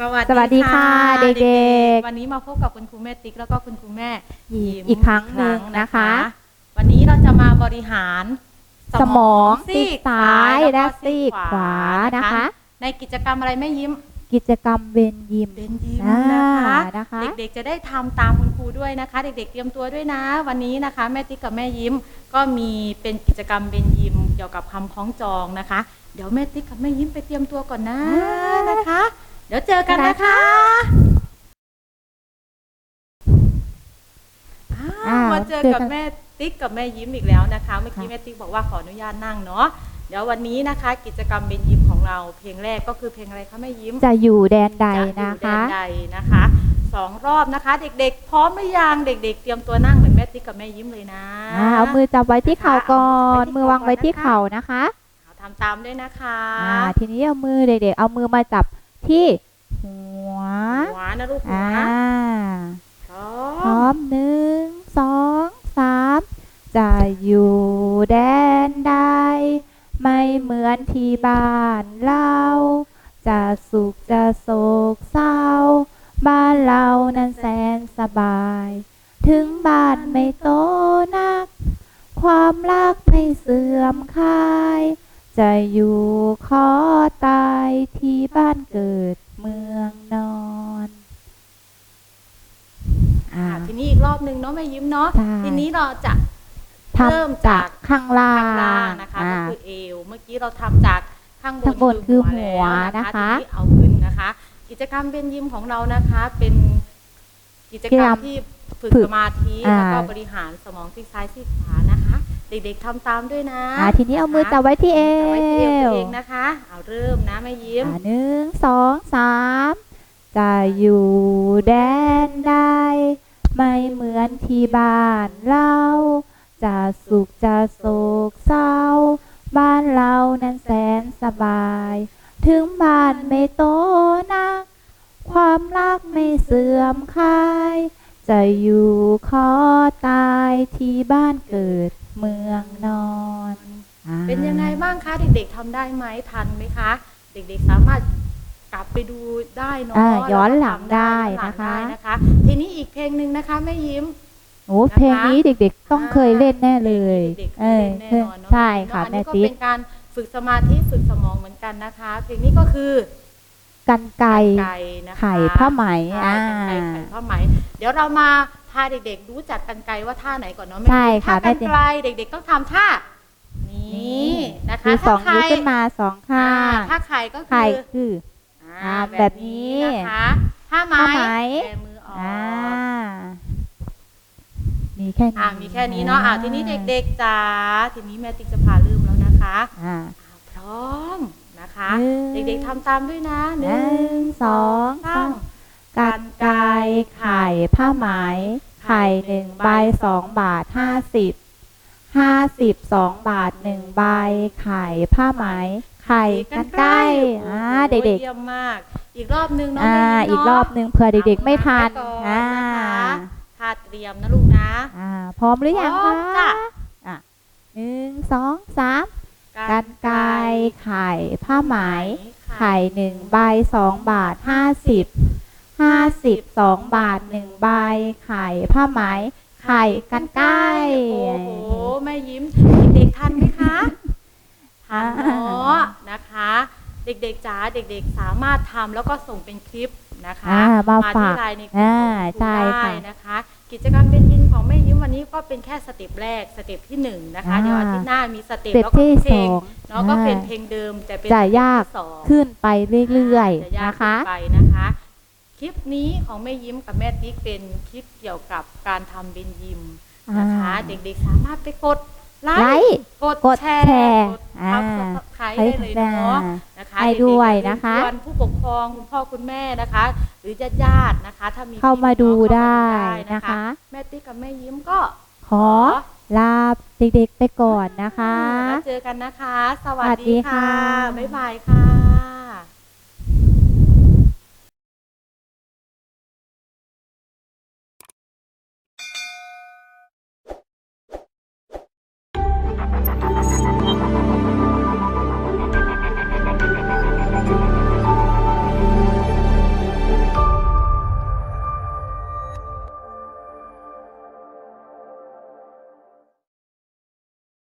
สวัสสวัสดีค่ะเด็กๆ วันนี้มาพบกับคุณครูแม่ติ๊กแล้วก็คุณครูแม่ยิ้มอีกครั้งหนึ่งนะคะ วันนี้เราจะมาบริหารสมองซีซีกกซ้ายและซีกขวานะคะ ในกิจกรรมอะไรแม่ยิ้ม กิจกรรมเวนยิมเป็นยิ้มอ่านะคะนะคะ เด็กๆจะได้ทำตามคุณครูด้วยนะคะ เด็กๆเตรียมตัวด้วยนะ วันนี้นะคะแม่ติ๊กกับแม่ยิ้ม ก็มีเป็นกิจกรรมเป็นยิมเกี่ยวกับคำคล้องจองนะคะ เดี๋ยวแม่ติ๊กกับแม่ยิ้มไปเตรียมตัวก่อนนะนะคะ เดี๋ยวเจอกันนะคะอ้าวอ้าวมาเจอเจอกับกันแม่ติ๊กกับแม่ยิ้มอีกแล้วนะคะ เมื่อกี้ค่ะแม่ติ๊กบอกว่าขออนุญาตนั่งเนาะเดี๋ยววันนี้นะคะ กิจกรรมเป็นยิมของเรา เพลงแรกก็คือเพลงอะไรคะแม่ยิ้มจะอยู่แดนใดจะอยู่นะแดคะนใดนะคะสองรอบนะคะ เด็กๆ พร้อมหรือยังเด็ก ๆ เตรียมตัวนั่งเหมือนแม่ติ๊กกับแม่ยิ้มเลยนะอ่าเอามือจับไว้ที่เข่าก่อนเอามืมืออไว้วางไว้ที่ที่เข่าเข่านะคะเอาทำตามด้วยนะคะอ่าทีนี้เอามือเด็กๆเอามือมาจับ ที่ หัว หัวนะลูกหัอ่าวพร้อพร้อมมหนึ่งสองสามจะอยู่แดนใด ไม่เหมือนที่บ้านเรา จะสุขจะโศกเศร้า บ้านเรานั้นแสนสบาย ถึงบ้านไม่โตนัก ความรักไม่เสื่อมคลาย จะอยู่ขอตาย ที่บ้านเกิดเมืองนอนอ่าอ่าทีนี้อีกรอบหนึ่งเนาะแม่ยิ้มเนาะใช่ทีนี้เราจะทเริ่มำจาจากกข้างล่าข้างล่างงนะคะอ่าก็คือเอว เมื่อกี้เราทำจากข้างบข้างบนนคือหัวแล้วนะคะทีนี้เอาขึ้นนะคะ กิจกรรมเป็นยิมของเรานะคะ เป็นกิจกรรมที่ฝึกฝึกสมาธิอ่าแล้วก็บริหารสมองซีกซ้ายซีกขวานะคะ เด็กๆทำตามด้วยนะอ่าทีนี้เอามือจับไว้ที่เอจับไว้ที่เอวตัววเองนะคะ เอาเริ่มนะแม่ยิ้มอ่าหนึ่งสองสามจะอยู่แดนใดไม่เหมือนที่บ้านเรา จะสุขจะโศกเศร้า บ้านเรานั้นแสนสบาย ถึงบ้านไม่โตนัก ความรักไม่เสื่อมคลาย จะอยู่ขอตายที่บ้านเกิด เมืองนอนอ่าเป็นยังไงบ้างคะเด็กๆทำได้ไหมทันไหมคะ เด็กๆสามารถกลับไปดูได้เนาะอ่าย้อนแวก็หลังทำได้ย้อหลังนะคะได้นะคะ ทีนี้อีกเพลงหนึ่งนะคะแม่ยิ้ม โอ้เพลงนี้เด็กๆ ต้องเคยเล่นแน่เลยเด็กๆเอเล่อนแน่นอนเนาะใช่ค่ะอันแม่นี้ก็ติ๊กเป็นการฝึกสมาธิฝึกสมองเหมือนกันนะคะ เพลงนี้ก็คือกันไก่ไก่นะคะไข่ผ้าไหมใช่อ่ากันไก่ไข่ผ้าไหม เดี๋ยวเรามา พาเด็กๆ รู้จักกันไกลว่าท่าไหนก่อนเนาะแม่ใช่ค่ะท่าแม่กันติ๊กไกลเด็ก ๆ ต้องทำท่า นี้นะคะคือสองถ้านิ้วใครขึ้นมาสองข้าอ่างถ้าไข่ก็คืไข่อคือ อ่าอ่าแบบนี้แบบนี้นะคะถ้าไม้ถ้าไม้แบมือออก อ่ามีแค่นี้อ่ามีแค่นี้เนาะอ่าทีนี้เด็กๆจ้าทีนี้แม่ติ๊กจะพาลืมแล้วนะคะอ่า อ่าพร้อมนะคะ หนึ่ง เด็กๆทำตามด้วยนะหนึ่งสองสาสามมกันไก่ ไข่ผ้าไหมไข่หนึ่งใบสองบาทห้าสิบห้าสิบสองบาทหนึ่งใบไข่ผ้าไหมไข่กันไก่อ่าโอ้โหเด็กเยี่ยมมาก อีกรอบนึงๆเนาะอ่าแม่ยิ้มอีกเนาะรอบหนึ่งเผื่อเด็กๆไม่ทันเอามืออ่าไว้ก่อนนะคะท่าเตรียมนะลูกนะอ่าพร้อมหรือยังพร้อคะมจ้ะอะหนึ่งสองสามกันไก่ไข่ผ้าไหมไข่หนึ่งใบสองบาทห้าสิบ ห้าสิบสองบาทหนึ่งใบไข่ผ้าไหมไข่กันไก่โอ้โหแม่ยิ้มเด็กๆทันไหมคะทันเนาะนะคะ เด็กๆจ๋าเด็กๆสามารถทำแล้วก็ส่งเป็นคลิปนะคะอ่ามาที่ฝากไลน์ในกลุ่มอ่าของครูใช่ได้ค่ะนะคะ กิจกรรมเป็นยินของแม่ยิ้มวันนี้ก็เป็นแค่สเต็ปแรกสเต็ปที่หนึ่งนะคะอ่าเดี๋ยวอาทิตย์หน้ามีสเต็ปสเต็ปแล้วก็ที่เพลสองงเนาะก็เป็นอ่าเพลงเดิมแต่เป็นจะยากสเต็ปที่สองขึ้นไปเรื่อยจะๆยากนะคะขึ้นไปนะคะ คลิปนี้ของแม่ยิ้มกับแม่ติ๊กเป็นคลิปเกี่ยวกับการทำเบนยิมนะคะ อ่าเด็กๆสามารถไปกดไลไลค์ค์กดกดแชร์แชร์กดอ่าทับสไครต์ได้เลยเนาะ นะคะให้เกๆด้วยอย่าลืมนะคะชวนผู้ปกครองคุณพ่อคุณแม่นะคะ หรือญาติญาติๆนะคะ ถ้ามีเข้ามาดูพี่น้องได้เข้ามาดูนะคะ แม่ติ๊กกับแม่ยิ้มก็ขอลาเด็กๆไปก่อนนะคะ แล้วเจอกันนะคะ สวัสสวัสดีดีค่ะค่ะ บ๊ายบายค่ะ